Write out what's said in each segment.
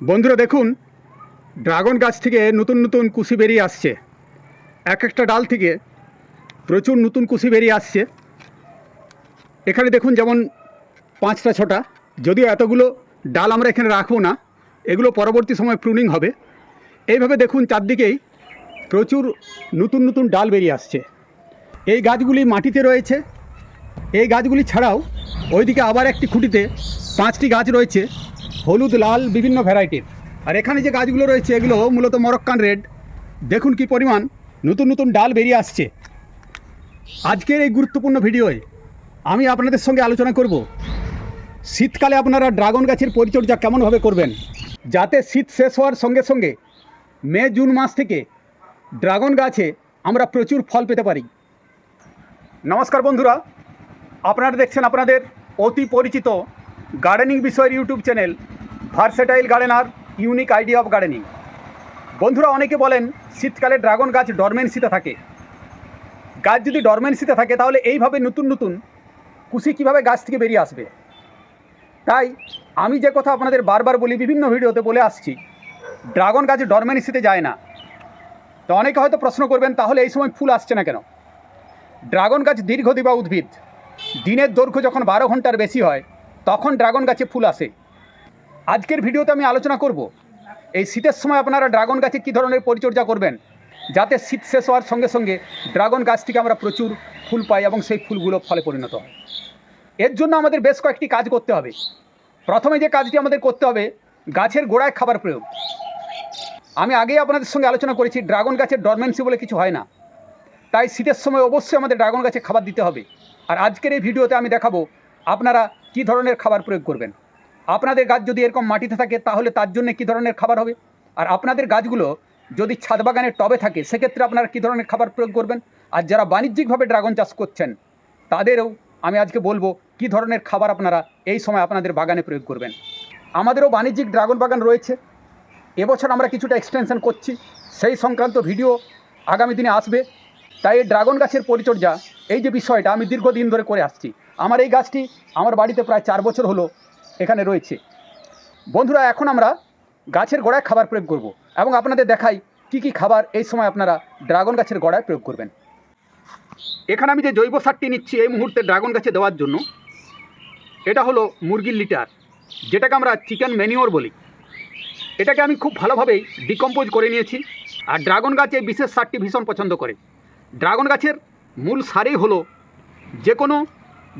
বন্ধুরা দেখুন, ড্রাগন গাছ থেকে নতুন নতুন কুশি বেরিয়ে আসছে। এক একটা ডাল থেকে প্রচুর নতুন কুশি বেরিয়ে আসছে। এখানে দেখুন যেমন পাঁচটা, ছটা, যদিও এতগুলো ডাল আমরা এখানে রাখব না, এগুলো পরবর্তী সময় প্রুনিং হবে। এইভাবে দেখুন চারদিকেই প্রচুর নতুন নতুন ডাল বেরিয়ে আসছে। এই গাছগুলি মাটিতে রয়েছে। এই গাছগুলি ছাড়াও ওইদিকে আবার একটি খুঁটিতে পাঁচটি গাছ রয়েছে। হলুদ, লাল, বিভিন্ন ভ্যারাইটির। আর এখানে যে গাছগুলো রয়েছে, এগুলো মূলত মরক্কান রেড। দেখুন কি পরিমাণ নতুন নতুন ডাল বেরিয়ে আসছে। আজকের এই গুরুত্বপূর্ণ ভিডিওয় আমি আপনাদের সঙ্গে আলোচনা করব, শীতকালে আপনারা ড্রাগন গাছের পরিচর্যা কেমনভাবে করবেন? যাতে শীত শেষ হওয়ার সঙ্গে সঙ্গে মে, জুন মাস থেকে ড্রাগন গাছে আমরা প্রচুর ফল পেতে পারি। নমস্কার বন্ধুরা, আপনারা দেখছেন আপনাদের অতি পরিচিত গার্ডেনিং বিষয়ের YouTube channel versatile gardener unique idea of gardening. বন্ধুরা, অনেকে বলেন শীতকালে ড্রাগন গাছ ডরমেন্সিতে থাকে। গাছ যদি ডরমেন্সিতে থাকে, তাহলে এইভাবে নতুন নতুন কুশি কীভাবে গাছ থেকে বেরিয়ে আসবে? তাই আমি যে কথা আপনাদের বারবার বলি, বিভিন্ন ভিডিওতে বলে আসছি, ড্রাগন গাছ ডরমেন্সিতে যায় না। তো অনেকে হয়তো প্রশ্ন করবেন, তাহলে এই সময় ফুল আসছে না কেন? ড্রাগন গাছ দীর্ঘদিবা উদ্ভিদ। দিনের দৈর্ঘ্য যখন বারো ঘণ্টার বেশি হয় তখন ড্রাগন গাছে ফুল আসে। আজকের ভিডিওতে আমি আলোচনা করব, এই শীতের সময় আপনারা ড্রাগন গাছে কী ধরনের পরিচর্যা করবেন, যাতে শীত শেষ হওয়ার সঙ্গে সঙ্গে ড্রাগন গাছ থেকে আমরা প্রচুর ফুল পাই এবং সেই ফুলগুলো ফলে পরিণত হয়। এর জন্য আমাদের বেশ কয়েকটি কাজ করতে হবে। প্রথমে যে কাজটি আমাদের করতে হবে, গাছের গোড়ায় খাবার প্রয়োগ। আমি আগেই আপনাদের সঙ্গে আলোচনা করেছি, ড্রাগন গাছের ডরমেন্সি বলে কিছু হয় না। তাই শীতের সময় অবশ্যই আমাদের ড্রাগন গাছে খাবার দিতে হবে। আর আজকের এই ভিডিওতে আমি দেখাবো, আপনারা কী ধরনের খাবার প্রয়োগ করবেন? আপনাদের গাছ যদি এরকম মাটিতে থাকে, তাহলে তার জন্য কী ধরনের খাবার হবে? আর আপনাদের গাছগুলো যদি ছাদ বাগানের টবে থাকে, সেক্ষেত্রে আপনারা কী ধরনের খাবার প্রয়োগ করবেন? আর যারা বাণিজ্যিকভাবে ড্রাগন চাষ করছেন, তাদেরও আমি আজকে বলব কী ধরনের খাবার আপনারা এই সময় আপনাদের বাগানে প্রয়োগ করবেন। আমাদেরও বাণিজ্যিক ড্রাগন বাগান রয়েছে। এবছর আমরা কিছুটা এক্সটেনশন করছি। সেই সংক্রান্ত ভিডিও আগামী দিনে আসবে। তাই এই ড্রাগন গাছের পরিচর্যা, এই যে বিষয়টা আমি দীর্ঘদিন ধরে করে আসছি। আমার এই গাছটি আমার বাড়িতে প্রায় চার বছর হলো এখানে রয়েছে। বন্ধুরা, এখন আমরা গাছের গোড়ায় খাবার প্রয়োগ করব এবং আপনাদের দেখাই কি কি খাবার এই সময় আপনারা ড্রাগন গাছের গোড়ায় প্রয়োগ করবেন। এখানে আমি যে জৈব সারটি নিচ্ছি এই মুহূর্তে ড্রাগন গাছে দেওয়ার জন্য, এটা হলো মুরগির লিটার, যেটাকে আমরা চিকেন ম্যানিওর বলি। এটাকে আমি খুব ভালোভাবেই ডিকম্পোজ করে নিয়েছি আর ড্রাগন গাছ এই বিশেষ সারটি ভীষণ পছন্দ করে। ড্রাগন গাছের মূল সারই হলো যে কোনো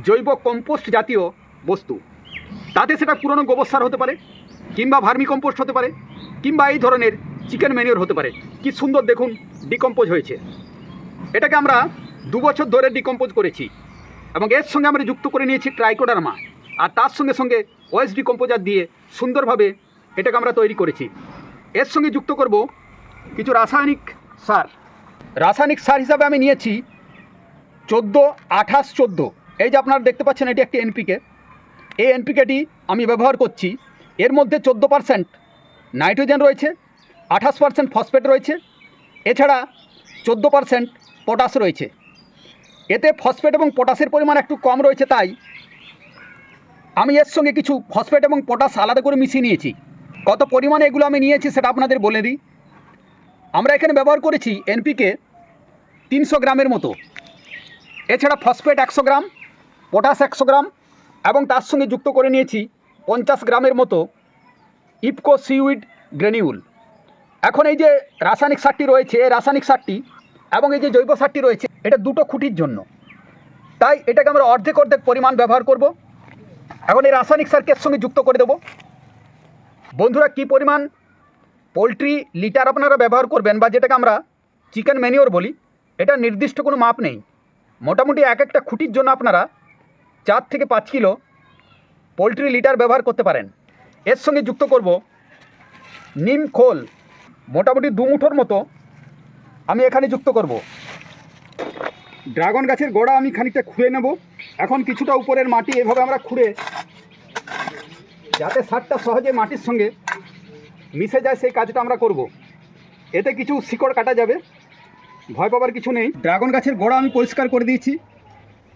জৈব কম্পোস্ট জাতীয় বস্তু। তাতে সেটা পুরনো গোবর সার হতে পারে, কিংবা ভার্মি কম্পোস্ট হতে পারে, কিংবা এই ধরনের চিকেন ম্যানিওর হতে পারে। কি সুন্দর দেখুন, ডিকম্পোজ হয়েছে। এটাকে আমরা দু বছর ধরে ডিকম্পোজ করেছি, এবং এর সঙ্গে আমরা যুক্ত করে নিয়েছি ট্রাইকোডারমা, আর তার সঙ্গে সঙ্গে ওয়েস ডিকম্পোজার দিয়ে সুন্দরভাবে এটাকে আমরা তৈরি করেছি। এর সঙ্গে যুক্ত করব কিছু রাসায়নিক সার। রাসায়নিক সার হিসাবে আমি নিয়েছি চোদ্দ, আঠাশ, চোদ্দ। এই যে আপনারা দেখতে পাচ্ছেন, এটি একটি এনপিকে এই এনপিকেটি আমি ব্যবহার করছি, এর মধ্যে চোদ্দ পারসেন্ট নাইট্রোজেন রয়েছে, আঠাশ পারসেন্ট ফসফেট রয়েছে, এছাড়া চোদ্দ পারসেন্ট পটাশ রয়েছে। এতে ফসফেট এবং পটাশের পরিমাণ একটু কম রয়েছে, তাই আমি এর সঙ্গে কিছু ফসফেট এবং পটাশ আলাদা করে মিশিয়ে নিয়েছি। কত পরিমাণে এগুলো আমি নিয়েছি সেটা আপনাদের বলে দিই। আমরা এখানে ব্যবহার করেছি এনপিকে তিনশো গ্রামের মতো। এছাড়া ফসফেট একশো গ্রাম পটাশ একশো গ্রাম এবং তার সঙ্গে যুক্ত করে নিয়েছি পঞ্চাশ গ্রামের মতো ইপকো সিউইড গ্রেনিউল। এখন এই যে রাসায়নিক সারটি রয়েছে, এই রাসায়নিক সারটি এবং এই যে জৈব সারটি রয়েছে, এটা দুটো খুঁটির জন্য। তাই এটাকে আমরা অর্ধেক অর্ধেক পরিমাণ ব্যবহার করব। এখন এই রাসায়নিক সারকে এর সঙ্গে যুক্ত করে দেব। বন্ধুরা, কী পরিমাণ পোলট্রি লিটার আপনারা ব্যবহার করবেন বা যেটাকে আমরা চিকেন ম্যানিওর বলি, এটা নির্দিষ্ট কোনো মাপ নেই। মোটামুটি এক একটা খুঁটির জন্য আপনারা চার থেকে পাঁচ কিলো পোলট্রি লিটার ব্যবহার করতে পারেন। এর সঙ্গে যুক্ত করব নিম খোল। মোটামুটি দু মুঠোর মতো আমি এখানে যুক্ত করব। ড্রাগন গাছের গোড়া আমি খানিকটা খুঁড়ে নেব। এখন কিছুটা উপরের মাটি এভাবে আমরা খুঁড়ে যাতে সারটা সহজে মাটির সঙ্গে মিশে যায় সেই কাজটা আমরা করব। এতে কিছু শিকড় কাটা যাবে। ভয় পাবার কিছু নেই। ড্রাগন গাছের গোড়া আমি পরিষ্কার করে দিয়েছি।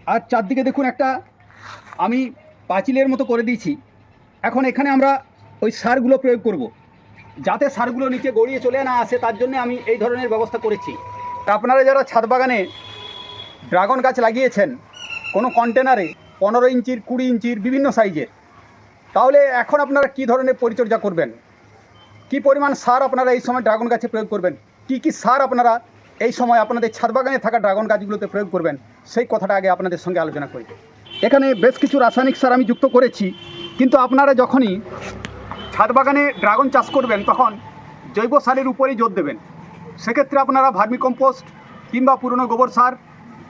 আর চারদিকে দেখুন একটা আমি পাঁচিলের মতো করে দিয়েছি। এখন এখানে আমরা ওই সারগুলো প্রয়োগ করব। যাতে সারগুলো নিচে গড়িয়ে চলে না আসে, তার জন্য আমি এই ধরনের ব্যবস্থা করেছি। তা আপনারা যারা ছাদ বাগানে ড্রাগন গাছ লাগিয়েছেন, কোনো কন্টেনারে পনেরো ইঞ্চির, কুড়ি ইঞ্চির বিভিন্ন সাইজের, তাহলে এখন আপনারা কি ধরনের পরিচর্যা করবেন? কি পরিমাণ সার আপনারা এই সময় ড্রাগন গাছে প্রয়োগ করবেন? কি কি সার আপনারা এই সময় আপনাদের ছাদ বাগানে থাকা ড্রাগন গাছগুলোতে প্রয়োগ করবেন? সেই কথাটা আগে আপনাদের সঙ্গে আলোচনা করি। এখানে বেশ কিছু রাসায়নিক সার আমি যুক্ত করেছি, কিন্তু আপনারা যখনই ছাদ বাগানে ড্রাগন চাষ করবেন, তখন জৈব সারের উপরেই জোর দেবেন। সেক্ষেত্রে আপনারা ভার্মি কম্পোস্ট কিংবা পুরনো গোবর সার,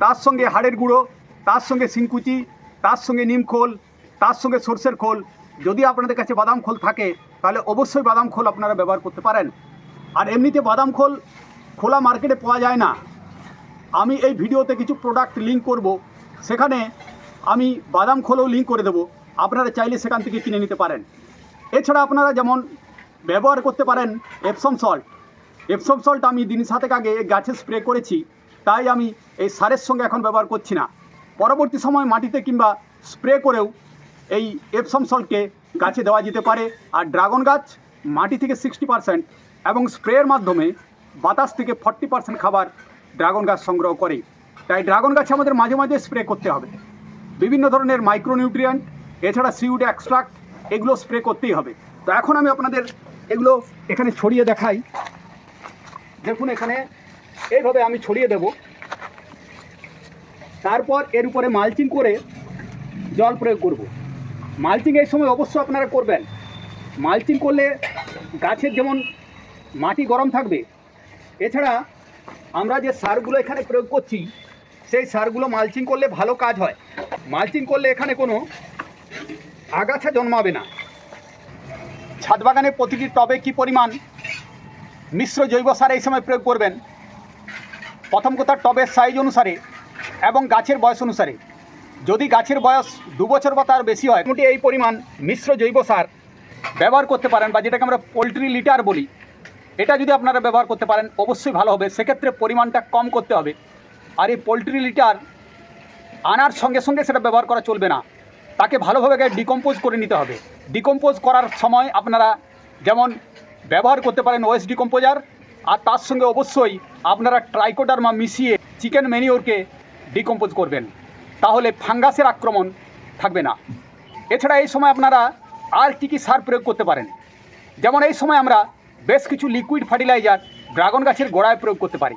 তার সঙ্গে হাড়ের গুঁড়ো, তার সঙ্গে শিংকুচি, তার সঙ্গে নিম খোল, তার সঙ্গে সর্ষের খোল, যদি আপনাদের কাছে বাদাম খোল থাকে, তাহলে অবশ্যই বাদাম খোল আপনারা ব্যবহার করতে পারেন। আর এমনিতে বাদাম খোল খোলা মার্কেটে পাওয়া যায় না। আমি এই ভিডিওতে কিছু প্রোডাক্ট লিঙ্ক করব। সেখানে আমি বাদাম খোলও লিঙ্ক করে দেবো। আপনারা চাইলে সেখান থেকে কিনে নিতে পারেন। এছাড়া আপনারা যেমন ব্যবহার করতে পারেন এপসম সল্ট এপসম সল্ট আমি দিন সাতেক আগে গাছে স্প্রে করেছি, তাই আমি এই সারের সঙ্গে এখন ব্যবহার করছি না। পরবর্তী সময় মাটিতে কিংবা স্প্রে করেও এই এপসম সল্টকে গাছে দেওয়া যেতে পারে। আর ড্রাগন গাছ মাটি থেকে সিক্সটি পারসেন্ট এবং স্প্রের মাধ্যমে বাতাস থেকে ফর্টি পারসেন্ট খাবার ড্রাগন গাছ সংগ্রহ করে। তাই ড্রাগন গাছে আমাদের মাঝে মাঝে স্প্রে করতে হবে। বিভিন্ন ধরনের মাইক্রোনিউট্রিয়েন্ট এছাড়া সিউড এক্সট্রাক্ট এগুলো স্প্রে করতেই হবে। তো এখন আমি আপনাদের এগুলো এখানে ছড়িয়ে দেখাই। দেখুন এখানে, এইভাবে আমি ছড়িয়ে দেব। তারপর এর উপরে মালচিং করে জল প্রয়োগ করব। মালচিং এই সময় অবশ্য আপনারা করবেন। মালচিং করলে গাছের যেমন মাটি গরম থাকবে, এছাড়া আমরা যে সারগুলো এখানে প্রয়োগ করছি, সেই সারগুলো মালচিং করলে ভালো কাজ হয়। মালচিং করলে এখানে কোনো আগাছা জন্মাবে না। ছাদ বাগানে প্রতিটি টবে কি পরিমাণ মিশ্র জৈব সার এই সময় প্রয়োগ করবেন? প্রথম কথা টবের সাইজ অনুসারে এবং গাছের বয়স অনুসারে। যদি গাছের বয়স দু বছর বা তার বেশি হয়, মোটামুটি এই পরিমাণ মিশ্র জৈব সার ব্যবহার করতে পারেন বা যেটাকে আমরা পোলট্রি লিটার বলি, এটা যদি আপনারা ব্যবহার করতে পারেন, অবশ্যই ভালো হবে। সেক্ষেত্রে পরিমাণটা কম করতে হবে। আর এই পোলট্রি লিটার আনার সঙ্গে সঙ্গে সেটা ব্যবহার করা চলবে না। তাকে ভালোভাবে ডিকম্পোজ করে নিতে হবে। ডিকম্পোজ করার সময় আপনারা যেমন ব্যবহার করতে পারেন ওয়েস ডিকম্পোজার, আর তার সঙ্গে অবশ্যই আপনারা ট্রাইকোডার্মা মিশিয়ে চিকেন ম্যানিওরকে ডিকম্পোজ করবেন। তাহলে ফাঙ্গাসের আক্রমণ থাকবে না। এছাড়া এই সময় আপনারা আর কী কী সার প্রয়োগ করতে পারেন? যেমন এই সময় আমরা বেশ কিছু লিকুইড ফার্টিলাইজার ড্রাগন গাছের গোড়ায় প্রয়োগ করতে পারি।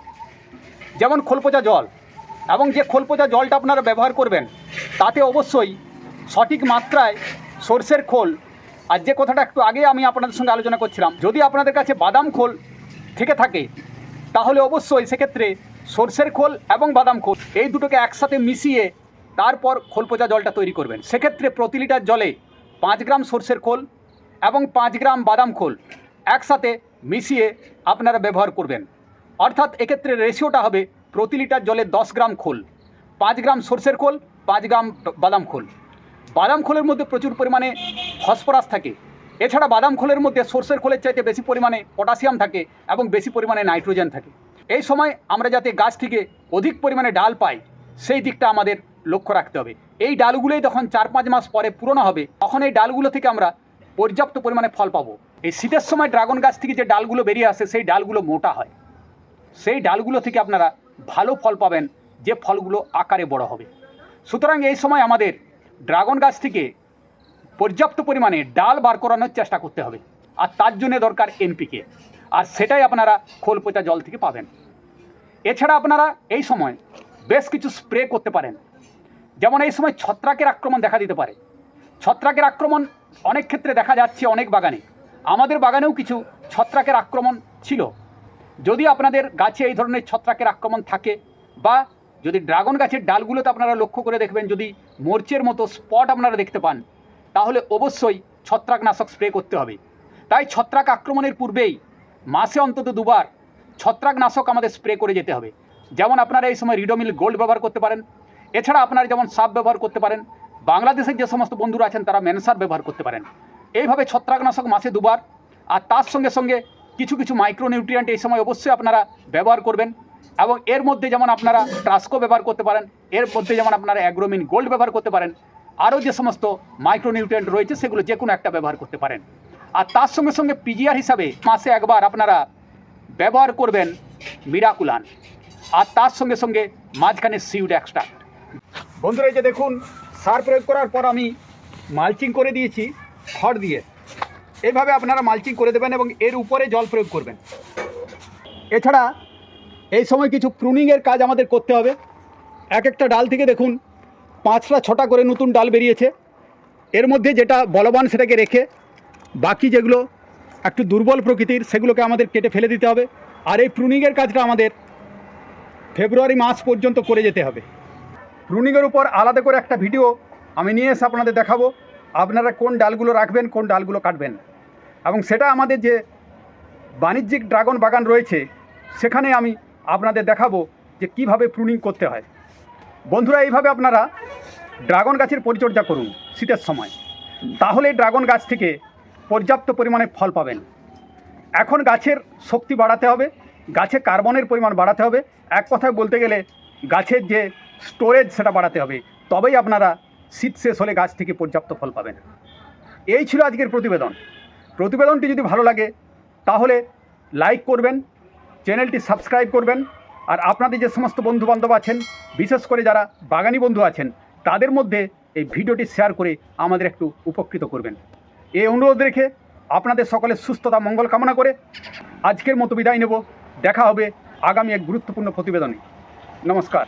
যেমন খোলপোচা জল এবং যে খোলপোচা জলটা আপনারা ব্যবহার করবেন, তাতে অবশ্যই সঠিক মাত্রায় সর্ষের খোল। আর যে কথাটা একটু আগে আমি আপনাদের সঙ্গে আলোচনা করছিলাম, যদি আপনাদের কাছে বাদাম খোল থেকে থাকে, তাহলে অবশ্যই সেক্ষেত্রে সর্ষের খোল এবং বাদাম খোল, এই দুটোকে একসাথে মিশিয়ে তারপর খোলপোচা জলটা তৈরি করবেন। সেক্ষেত্রে প্রতি লিটার জলে পাঁচ গ্রাম সর্ষের খোল এবং পাঁচ গ্রাম বাদাম খোল একসাথে মিশিয়ে আপনারা ব্যবহার করবেন। অর্থাৎ এক্ষেত্রে রেশিওটা হবে প্রতি লিটার জলে দশ গ্রাম খোল, পাঁচ গ্রাম সর্ষের খোল, পাঁচ গ্রাম বাদাম খোল। বাদাম খোলের মধ্যে প্রচুর পরিমাণে ফসফরাস থাকে। এছাড়া বাদাম খোলের মধ্যে সর্ষের খোলের চাইতে বেশি পরিমাণে পটাশিয়াম থাকে এবং বেশি পরিমাণে নাইট্রোজেন থাকে। এই সময় আমরা যাতে গাছ থেকে অধিক পরিমাণে ডাল পাই, সেই দিকটা আমাদের লক্ষ্য রাখতে হবে। এই ডালগুলোই যখন চার পাঁচ মাস পরে পুরনো হবে, তখন এই ডালগুলো থেকে আমরা পর্যাপ্ত পরিমাণে ফল পাবো। এই শীতের সময় ড্রাগন গাছ থেকে যে ডালগুলো বেরিয়ে আসে, সেই ডালগুলো মোটা হয়। সেই ডালগুলো থেকে আপনারা ভালো ফল পাবেন, যে ফলগুলো আকারে বড় হবে। সুতরাং এই সময় আমাদের ড্রাগন গাছ থেকে পর্যাপ্ত পরিমাণে ডাল বার করানোর চেষ্টা করতে হবে। আর তার জন্য দরকার এনপিকে। আর সেটাই আপনারা খোল পচা জল থেকে পাবেন। এছাড়া আপনারা এই সময় বেশ কিছু স্প্রে করতে পারেন। যেমন এই সময় ছত্রাকের আক্রমণ দেখা দিতে পারে। ছত্রাকের আক্রমণ অনেক ক্ষেত্রে দেখা যাচ্ছে অনেক বাগানে। আমাদের বাগানেও কিছু ছত্রাকের আক্রমণ ছিল। যদি আপনাদের গাছে এই ধরনের ছত্রাকের আক্রমণ থাকে বা যদি ড্রাগন গাছের ডালগুলোতে আপনারা লক্ষ্য করে দেখবেন, যদি মরচের মতো স্পট আপনারা দেখতে পান, তাহলে অবশ্যই ছত্রাকনাশক স্প্রে করতে হবে। তাই ছত্রাক আক্রমণের পূর্বেই মাসে অন্তত দুবার ছত্রাকনাশক আমাদের স্প্রে করে যেতে হবে। যেমন আপনারা এই সময় রিডোমিল গোল্ড ব্যবহার করতে পারেন। এছাড়া আপনারা যেমন সাপ ব্যবহার করতে পারেন, বাংলাদেশের যে সমস্ত বন্ধুরা আছেন তারা মেনসার ব্যবহার করতে পারেন। এইভাবে ছত্রাকনাশক মাসে দুবার, আর তার সঙ্গে সঙ্গে কিছু কিছু মাইক্রোনিউট্রিয়েন্ট এই সময় অবশ্যই আপনারা ব্যবহার করবেন এবং এর মধ্যে যেমন আপনারা ট্রাস্কো ব্যবহার করতে পারেন, এর মধ্যে যেমন আপনারা অ্যাগ্রোমিন গোল্ড ব্যবহার করতে পারেন, আরও যে সমস্ত মাইক্রোনিউট্রিয়েন্ট রয়েছে সেগুলো যে কোনো একটা ব্যবহার করতে পারেন। আর তার সঙ্গে সঙ্গে পিজিআর হিসাবে মাসে একবার আপনারা ব্যবহার করবেন মিরাকুলান আর তার সঙ্গে সঙ্গে মাঝখানে সিউড এক্সট্রাক্ট বন্ধুরা এই যে দেখুন, সার প্রয়োগ করার পর আমি মালচিং করে দিয়েছি, খড় দিয়ে। এইভাবে আপনারা মালচিং করে দেবেন এবং এর উপরে জল প্রয়োগ করবেন। এছাড়া এই সময় কিছু প্রুনিংয়ের কাজ আমাদের করতে হবে। এক একটা ডাল থেকে দেখুন, পাঁচটা ছটা করে নতুন ডাল বেরিয়েছে। এর মধ্যে যেটা বলবান সেটাকে রেখে বাকি যেগুলো একটু দুর্বল প্রকৃতির, সেগুলোকে আমাদের কেটে ফেলে দিতে হবে। আর এই প্রুনিংয়ের কাজটা আমাদের ফেব্রুয়ারি মাস পর্যন্ত করে যেতে হবে। প্রুনিংয়ের উপর আলাদা করে একটা ভিডিও আমি নিয়ে এসে আপনাদের দেখাবো। আপনারা কোন ডালগুলো রাখবেন, কোন ডালগুলো কাটবেন। এবং সেটা আমাদের যে বাণিজ্যিক ড্রাগন বাগান রয়েছে, সেখানে আমি আপনাদের দেখাবো যে কীভাবে প্রুনিং করতে হয়। বন্ধুরা, এইভাবে আপনারা ড্রাগন গাছের পরিচর্যা করুন শীতের সময়। তাহলে ড্রাগন গাছ থেকে পর্যাপ্ত পরিমাণে ফল পাবেন। এখন গাছের শক্তি বাড়াতে হবে, গাছে কার্বনের পরিমাণ বাড়াতে হবে। এক কথায় বলতে গেলে, গাছের যে স্টোরেজ সেটা বাড়াতে হবে। তবেই আপনারা শীত শেষ হলে গাছ থেকে পর্যাপ্ত ফল পাবেন। এই ছিল আজকের প্রতিবেদন। প্রতিবেদনটি যদি ভালো লাগে, তাহলে লাইক করবেন চ্যানেলটি সাবস্ক্রাইব করবেন, আর আপনাদের যে সমস্ত বন্ধু বান্ধব আছেন, বিশেষ করে যারা বাগানি বন্ধু আছেন, তাদের মধ্যে এই ভিডিওটি শেয়ার করে আমাদের একটু উপকৃত করবেন। এই অনুরোধ রেখে আপনাদের সকলের সুস্থতা, মঙ্গল কামনা করে আজকের মতো বিদায় নেব। দেখা হবে আগামী এক গুরুত্বপূর্ণ প্রতিবেদনে। নমস্কার।